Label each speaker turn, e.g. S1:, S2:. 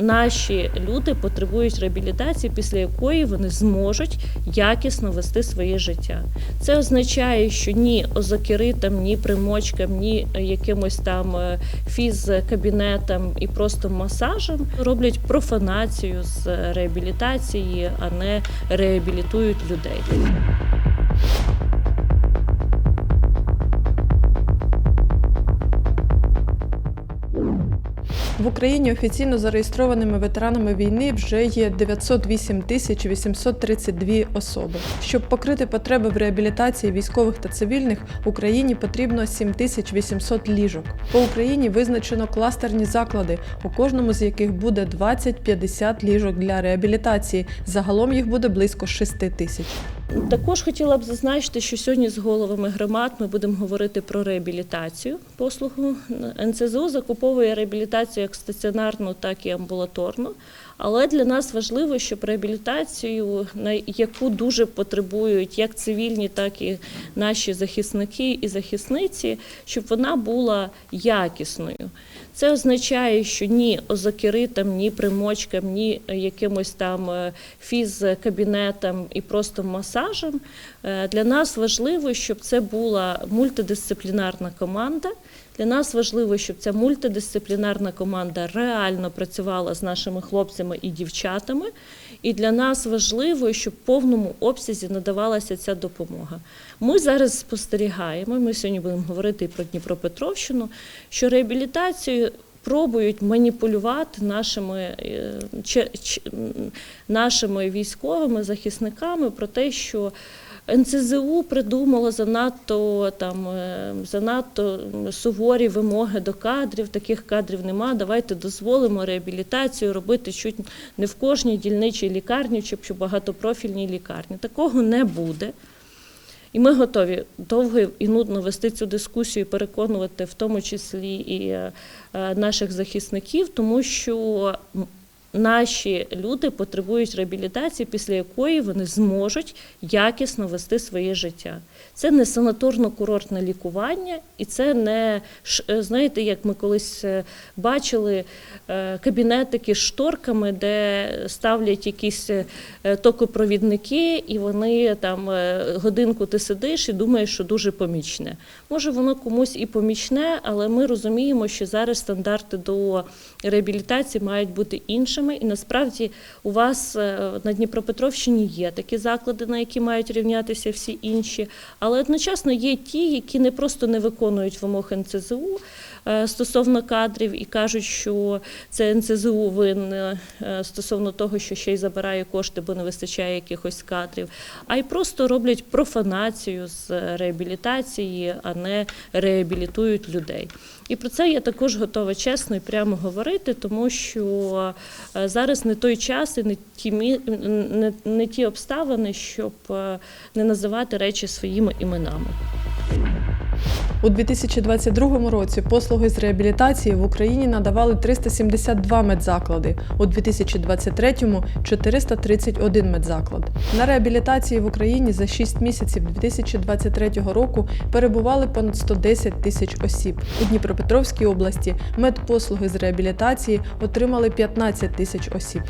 S1: наші люди потребують реабілітації, після якої вони зможуть якісно вести своє життя. Це означає, що ні озокеритам, ні примочкам, ні якимось там е, фізкабінетам і просто масажем роблять профанацію з реабілітації, а не реабілітують людей.
S2: В Україні офіційно зареєстрованими ветеранами війни вже є 908 тисяч 832 особи. Щоб покрити потреби в реабілітації військових та цивільних, Україні потрібно 7 тисяч 800 ліжок. По Україні визначено кластерні заклади, у кожному з яких буде 20-50 ліжок для реабілітації. Загалом їх буде близько 6 тисяч.
S1: Також хотіла б зазначити, що сьогодні з головами громад ми будемо говорити про реабілітацію. Послугу НЦЗУ закуповує реабілітацію як стаціонарну, так і амбулаторну. Але для нас важливо, щоб реабілітацію, на яку дуже потребують як цивільні, так і наші захисники і захисниці, щоб вона була якісною. Це означає, що ні озокеритам, ні примочкам, ні якимось там е, фізкабінетам і просто масажем. Е, Для нас важливо, щоб це була мультидисциплінарна команда. Для нас важливо, щоб ця мультидисциплінарна команда реально працювала з нашими хлопцями і дівчатами. І для нас важливо, щоб в повному обсязі надавалася ця допомога. Ми зараз спостерігаємо. Ми сьогодні будемо говорити і про Дніпропетровщину, що реабілітацію пробують маніпулювати нашими, е, нашими військовими захисниками про те, що НЦЗУ придумало занадто там е, занадто суворі вимоги до кадрів. Таких кадрів нема. Давайте дозволимо реабілітацію робити чуть не в кожній дільничій лікарні чи багатопрофільній лікарні. Такого не буде. І ми готові довго і нудно вести цю дискусію, і переконувати в тому числі і е, е, наших захисників, тому що наші люди потребують реабілітації, після якої вони зможуть якісно вести своє життя. Це не санаторно-курортне лікування, і це не е, знаєте, як ми колись е, бачили е, кабінетики з шторками, де ставлять якісь токопровідники, і вони там годинку ти сидиш і думаєш, що дуже помічне. Може, воно комусь і помічне, але ми розуміємо, що зараз стандарти до реабілітації мають бути іншими. І насправді у вас е, на Дніпропетровщині є такі заклади, на які мають рівнятися всі інші. Але одночасно є ті, які не просто не виконують вимог НЦЗУ стосовно кадрів і кажуть, що це НЦЗУ винне е, стосовно того, що ще й забирає кошти, бо не вистачає якихось кадрів, а й просто роблять профанацію з реабілітації, а не реабілітують людей. І про це я також готова чесно і прямо говорити, тому що е, зараз не той час і не ті не, не ті обставини, щоб е, не називати речі своїми іменами.
S2: У 2022 році послуги з реабілітації в Україні надавали 372 медзаклади, у 2023 – 431 медзаклад. На реабілітації в Україні за 6 місяців 2023 року перебували понад 110 тисяч осіб. У Дніпропетровській області медпослуги з реабілітації отримали 15 тисяч осіб.